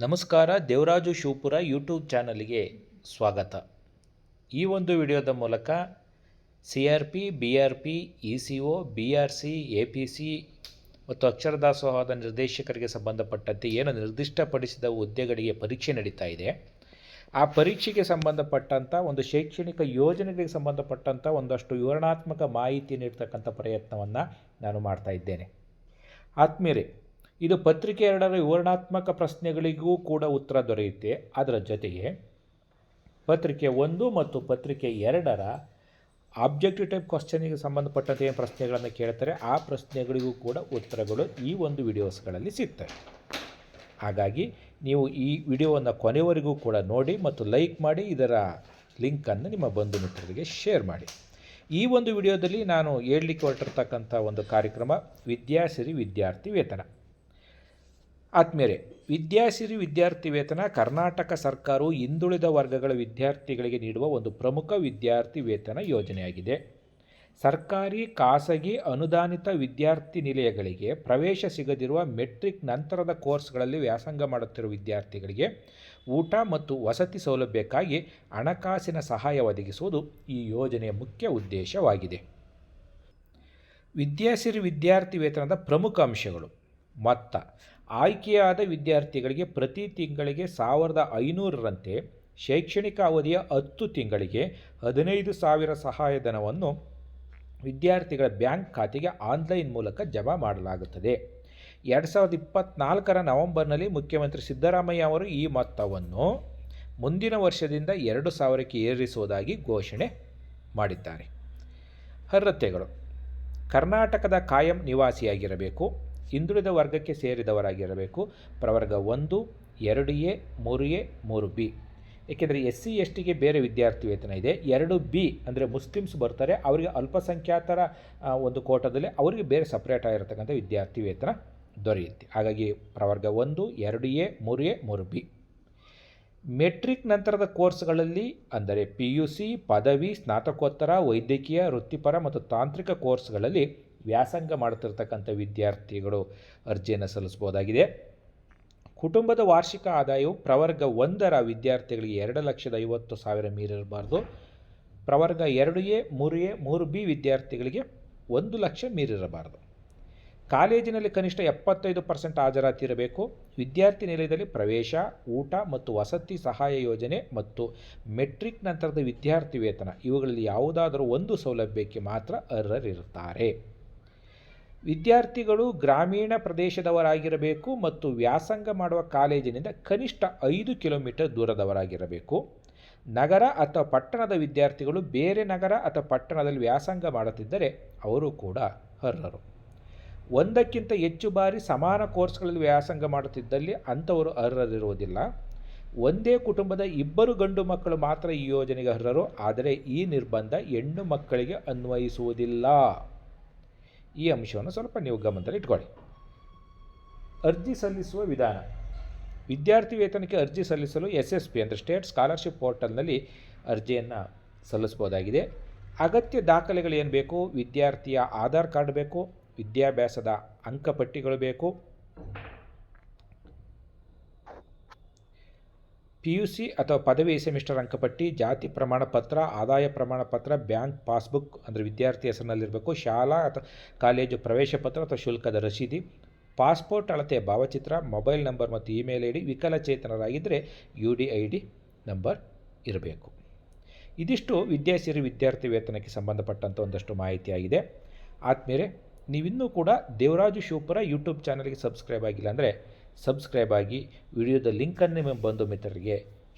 ನಮಸ್ಕಾರ, ದೇವರಾಜು ಶಿವಪುರ ಯೂಟ್ಯೂಬ್ ಚಾನಲ್ಗೆ ಸ್ವಾಗತ. ಈ ಒಂದು ವಿಡಿಯೋದ ಮೂಲಕ C R P, B R P, E C O, B R C, A P C ಮತ್ತು ಅಕ್ಷರ ದಾಸೋಹದ ನಿರ್ದೇಶಕರಿಗೆ ಸಂಬಂಧಪಟ್ಟಂತೆ ಏನು ನಿರ್ದಿಷ್ಟಪಡಿಸಿದ ಹುದ್ದೆಗಳಿಗೆ ಪರೀಕ್ಷೆ ನಡೀತಾ ಇದೆ. ಆ ಪರೀಕ್ಷೆಗೆ ಸಂಬಂಧಪಟ್ಟಂಥ ಒಂದು ಶೈಕ್ಷಣಿಕ ಯೋಜನೆಗಳಿಗೆ ಸಂಬಂಧಪಟ್ಟಂಥ ಒಂದಷ್ಟು ವಿವರಣಾತ್ಮಕ ಮಾಹಿತಿ ನೀಡ್ತಕ್ಕಂಥ ಪ್ರಯತ್ನವನ್ನು ನಾನು ಮಾಡ್ತಾ ಇದ್ದೇನೆ. ಆತ್ಮೀಯರೇ ಇದು ಪತ್ರಿಕೆ ಎರಡರ ವಿವರಣಾತ್ಮಕ ಪ್ರಶ್ನೆಗಳಿಗೂ ಕೂಡ ಉತ್ತರ ದೊರೆಯುತ್ತೆ. ಅದರ ಜೊತೆಗೆ ಪತ್ರಿಕೆ ಒಂದು ಮತ್ತು ಪತ್ರಿಕೆ ಎರಡರ ಆಬ್ಜೆಕ್ಟಿವ್ ಟೈಪ್ ಕ್ವಶನಿಗೆ ಸಂಬಂಧಪಟ್ಟಂತೆ ಏನು ಪ್ರಶ್ನೆಗಳನ್ನು ಕೇಳ್ತಾರೆ, ಆ ಪ್ರಶ್ನೆಗಳಿಗೂ ಕೂಡ ಉತ್ತರಗಳು ಈ ಒಂದು ವಿಡಿಯೋಸ್ಗಳಲ್ಲಿ ಸಿಗ್ತವೆ. ಹಾಗಾಗಿ ನೀವು ಈ ವಿಡಿಯೋವನ್ನು ಕೊನೆವರೆಗೂ ಕೂಡ ನೋಡಿ ಮತ್ತು ಲೈಕ್ ಮಾಡಿ, ಇದರ ಲಿಂಕನ್ನು ನಿಮ್ಮ ಬಂಧು ಮಿತ್ರರಿಗೆ ಶೇರ್ ಮಾಡಿ. ಈ ಒಂದು ವಿಡಿಯೋದಲ್ಲಿ ನಾನು ಹೇಳಲಿಕ್ಕೆ ಹೊರಟಿರ್ತಕ್ಕಂಥ ಒಂದು ಕಾರ್ಯಕ್ರಮ ವಿದ್ಯಾಸಿರಿ ವಿದ್ಯಾರ್ಥಿ ವೇತನ. ಆತ್ಮೀಯರೇ, ವಿದ್ಯಾಸಿರಿ ವಿದ್ಯಾರ್ಥಿ ವೇತನ ಕರ್ನಾಟಕ ಸರ್ಕಾರವು ಹಿಂದುಳಿದ ವರ್ಗಗಳ ವಿದ್ಯಾರ್ಥಿಗಳಿಗೆ ನೀಡುವ ಒಂದು ಪ್ರಮುಖ ವಿದ್ಯಾರ್ಥಿ ವೇತನ ಯೋಜನೆಯಾಗಿದೆ. ಸರ್ಕಾರಿ, ಖಾಸಗಿ, ಅನುದಾನಿತ ವಿದ್ಯಾರ್ಥಿ ನಿಲಯಗಳಿಗೆ ಪ್ರವೇಶ ಸಿಗದಿರುವ ಮೆಟ್ರಿಕ್ ನಂತರದ ಕೋರ್ಸ್ಗಳಲ್ಲಿ ವ್ಯಾಸಂಗ ಮಾಡುತ್ತಿರುವ ವಿದ್ಯಾರ್ಥಿಗಳಿಗೆ ಊಟ ಮತ್ತು ವಸತಿ ಸೌಲಭ್ಯಕ್ಕಾಗಿ ಹಣಕಾಸಿನ ಸಹಾಯ ಒದಗಿಸುವುದು ಈ ಯೋಜನೆಯ ಮುಖ್ಯ ಉದ್ದೇಶವಾಗಿದೆ. ವಿದ್ಯಾಸಿರಿ ವಿದ್ಯಾರ್ಥಿ ವೇತನದ ಪ್ರಮುಖ ಅಂಶಗಳು. ಮೊತ್ತ. ಆಯ್ಕೆಯಾದ ವಿದ್ಯಾರ್ಥಿಗಳಿಗೆ ಪ್ರತಿ ತಿಂಗಳಿಗೆ ಸಾವಿರದ ಐನೂರರಂತೆ ಶೈಕ್ಷಣಿಕ ಅವಧಿಯ ಹತ್ತು ತಿಂಗಳಿಗೆ ಹದಿನೈದು ಸಾವಿರ ಸಹಾಯಧನವನ್ನು ವಿದ್ಯಾರ್ಥಿಗಳ ಬ್ಯಾಂಕ್ ಖಾತೆಗೆ ಆನ್ಲೈನ್ ಮೂಲಕ ಜಮಾ ಮಾಡಲಾಗುತ್ತದೆ. ಎರಡು ಸಾವಿರದ ಇಪ್ಪತ್ತ್ನಾಲ್ಕರ ನವೆಂಬರ್ನಲ್ಲಿ ಮುಖ್ಯಮಂತ್ರಿ ಸಿದ್ದರಾಮಯ್ಯ ಅವರು ಈ ಮೊತ್ತವನ್ನು ಮುಂದಿನ ವರ್ಷದಿಂದ ಎರಡು ಸಾವಿರಕ್ಕೆ ಏರಿಸುವುದಾಗಿ ಘೋಷಣೆ ಮಾಡಿದ್ದಾರೆ. ಅರ್ಹತೆಗಳು. ಕರ್ನಾಟಕದ ಕಾಯಂ ನಿವಾಸಿಯಾಗಿರಬೇಕು. ಹಿಂದುಳಿದ ವರ್ಗಕ್ಕೆ ಸೇರಿದವರಾಗಿರಬೇಕು. ಪ್ರವರ್ಗ ಒಂದು, ಎರಡು ಎ, ಮೂರು ಎ, ಮೂರು ಬಿ. ಏಕೆಂದರೆ ಎಸ್ ಸಿ ಎಸ್ ಟಿಗೆ ಬೇರೆ ವಿದ್ಯಾರ್ಥಿ ವೇತನ ಇದೆ. ಎರಡು ಬಿ ಅಂದರೆ ಮುಸ್ಲಿಮ್ಸ್ ಬರ್ತಾರೆ. ಅವರಿಗೆ ಅಲ್ಪಸಂಖ್ಯಾತರ ಒಂದು ಕೋಟದಲ್ಲಿ ಅವರಿಗೆ ಬೇರೆ ಸಪ್ರೇಟ್ ಆಗಿರತಕ್ಕಂಥ ವಿದ್ಯಾರ್ಥಿ ವೇತನ ದೊರೆಯುತ್ತೆ. ಹಾಗಾಗಿ ಪ್ರವರ್ಗ ಒಂದು, ಎರಡು ಎ, ಮೂರು ಎ, ಮೂರು ಬಿ. ಮೆಟ್ರಿಕ್ ನಂತರದ ಕೋರ್ಸ್ಗಳಲ್ಲಿ ಅಂದರೆ ಪಿ ಯು ಸಿ, ಪದವಿ, ಸ್ನಾತಕೋತ್ತರ, ವೈದ್ಯಕೀಯ, ವೃತ್ತಿಪರ ಮತ್ತು ತಾಂತ್ರಿಕ ಕೋರ್ಸ್ಗಳಲ್ಲಿ ವ್ಯಾಸಂಗ ಮಾಡುತ್ತಿರ್ತಕ್ಕಂಥ ವಿದ್ಯಾರ್ಥಿಗಳು ಅರ್ಜಿಯನ್ನು ಸಲ್ಲಿಸ್ಬೋದಾಗಿದೆ ಕುಟುಂಬದ ವಾರ್ಷಿಕ ಆದಾಯವು ಪ್ರವರ್ಗ ಒಂದರ ವಿದ್ಯಾರ್ಥಿಗಳಿಗೆ ಎರಡು ಲಕ್ಷದ ಐವತ್ತು ಸಾವಿರ ಮೀರಿರಬಾರ್ದು. ಪ್ರವರ್ಗ ಎರಡು ಎ ಮೂರು ಎ ಮೂರು ಬಿ ವಿದ್ಯಾರ್ಥಿಗಳಿಗೆ ಒಂದು ಲಕ್ಷ ಮೀರಿರಬಾರ್ದು. ಕಾಲೇಜಿನಲ್ಲಿ ಕನಿಷ್ಠ ಎಪ್ಪತ್ತೈದು ಪರ್ಸೆಂಟ್ ಹಾಜರಾತಿ ಇರಬೇಕು. ವಿದ್ಯಾರ್ಥಿ ನಿಲಯದಲ್ಲಿ ಪ್ರವೇಶ, ಊಟ ಮತ್ತು ವಸತಿ ಸಹಾಯ ಯೋಜನೆ ಮತ್ತು ಮೆಟ್ರಿಕ್ ನಂತರದ ವಿದ್ಯಾರ್ಥಿ ವೇತನ ಇವುಗಳಲ್ಲಿ ಯಾವುದಾದರೂ ಒಂದು ಸೌಲಭ್ಯಕ್ಕೆ ಮಾತ್ರ ಅರ್ಹರಿರುತ್ತಾರೆ. ವಿದ್ಯಾರ್ಥಿಗಳು ಗ್ರಾಮೀಣ ಪ್ರದೇಶದವರಾಗಿರಬೇಕು ಮತ್ತು ವ್ಯಾಸಂಗ ಮಾಡುವ ಕಾಲೇಜಿನಿಂದ ಕನಿಷ್ಠ ಐದು ಕಿಲೋಮೀಟರ್ ದೂರದವರಾಗಿರಬೇಕು. ನಗರ ಅಥವಾ ಪಟ್ಟಣದ ವಿದ್ಯಾರ್ಥಿಗಳು ಬೇರೆ ನಗರ ಅಥವಾ ಪಟ್ಟಣದಲ್ಲಿ ವ್ಯಾಸಂಗ ಮಾಡುತ್ತಿದ್ದರೆ ಅವರು ಕೂಡ ಅರ್ಹರು. ಒಂದಕ್ಕಿಂತ ಹೆಚ್ಚು ಬಾರಿ ಸಮಾನ ಕೋರ್ಸ್ಗಳಲ್ಲಿ ವ್ಯಾಸಂಗ ಮಾಡುತ್ತಿದ್ದಲ್ಲಿ ಅಂಥವರು ಅರ್ಹರಿರುವುದಿಲ್ಲ. ಒಂದೇ ಕುಟುಂಬದ ಇಬ್ಬರು ಗಂಡು ಮಕ್ಕಳು ಮಾತ್ರ ಈ ಯೋಜನೆಗೆ ಅರ್ಹರು. ಆದರೆ ಈ ನಿರ್ಬಂಧ ಹೆಣ್ಣು ಮಕ್ಕಳಿಗೆ ಅನ್ವಯಿಸುವುದಿಲ್ಲ. ಈ ಅಂಶವನ್ನು ಸ್ವಲ್ಪ ನೀವು ಗಮನದಲ್ಲಿ ಇಟ್ಕೊಳ್ಳಿ. ಅರ್ಜಿ ಸಲ್ಲಿಸುವ ವಿಧಾನ. ವಿದ್ಯಾರ್ಥಿ ವೇತನಕ್ಕೆ ಅರ್ಜಿ ಸಲ್ಲಿಸಲು ಎಸ್ ಎಸ್ ಪಿ ಅಂದರೆ ಸ್ಟೇಟ್ ಸ್ಕಾಲರ್ಶಿಪ್ ಪೋರ್ಟಲ್ನಲ್ಲಿ ಅರ್ಜಿಯನ್ನು ಸಲ್ಲಿಸ್ಬೋದಾಗಿದೆ ಅಗತ್ಯ ದಾಖಲೆಗಳು ಏನು ಬೇಕು? ವಿದ್ಯಾರ್ಥಿಯ ಆಧಾರ್ ಕಾರ್ಡ್ ಬೇಕು? ವಿದ್ಯಾಭ್ಯಾಸದ ಅಂಕಪಟ್ಟಿಗಳು ಬೇಕು? ಪಿ ಯು ಸಿ ಅಥವಾ ಪದವಿ ಸೆಮಿಸ್ಟರ್ ಅಂಕಪಟ್ಟಿ, ಜಾತಿ ಪ್ರಮಾಣ ಪತ್ರ, ಆದಾಯ ಪ್ರಮಾಣ ಪತ್ರ, ಬ್ಯಾಂಕ್ ಪಾಸ್ಬುಕ್ ಅಂದರೆ ವಿದ್ಯಾರ್ಥಿ ಹೆಸರಿನಲ್ಲಿರಬೇಕು, ಶಾಲಾ ಅಥವಾ ಕಾಲೇಜು ಪ್ರವೇಶ ಪತ್ರ ಅಥವಾ ಶುಲ್ಕದ ರಸೀದಿ ಪಾಸ್ಪೋರ್ಟ್ ಅಳತೆಯ ಭಾವಚಿತ್ರ, ಮೊಬೈಲ್ ನಂಬರ್ ಮತ್ತು email I D ವಿಕಲಚೇತನರಾಗಿದ್ದರೆ U D I D number ಇರಬೇಕು. ಇದಿಷ್ಟು ವಿದ್ಯಾಸಿರಿ ವಿದ್ಯಾರ್ಥಿ ವೇತನಕ್ಕೆ ಸಂಬಂಧಪಟ್ಟಂಥ ಒಂದಷ್ಟು ಮಾಹಿತಿಯಾಗಿದೆ. ಆದಮೇಲೆ ನೀವಿನ್ನೂ ಕೂಡ ದೇವರಾಜು ಶಿವಪುರ ಯೂಟ್ಯೂಬ್ ಚಾನಲ್ಗೆ ಸಬ್ಸ್ಕ್ರೈಬ್ ಆಗಿಲ್ಲ ಅಂದರೆ ಸಬ್ಸ್ಕ್ರೈಬ್ ಆಗಿ ವಿಡಿಯೋದ ಲಿಂಕನ್ನು ನಿಮ್ಮ ಬಂಧು ಮಿತ್ರರಿಗೆ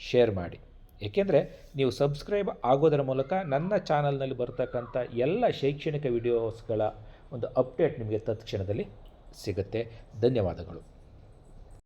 ಶೇರ್ ಮಾಡಿ. ಏಕೆಂದರೆ ನೀವು ಸಬ್ಸ್ಕ್ರೈಬ್ ಆಗೋದರ ಮೂಲಕ ನನ್ನ ಚಾನಲ್ನಲ್ಲಿ ಬರ್ತಕ್ಕಂಥ ಎಲ್ಲ ಶೈಕ್ಷಣಿಕ ವಿಡಿಯೋಸ್ಗಳ ಒಂದು ಅಪ್ಡೇಟ್ ನಿಮಗೆ ತತ್ಕ್ಷಣದಲ್ಲಿ ಸಿಗುತ್ತೆ. ಧನ್ಯವಾದಗಳು.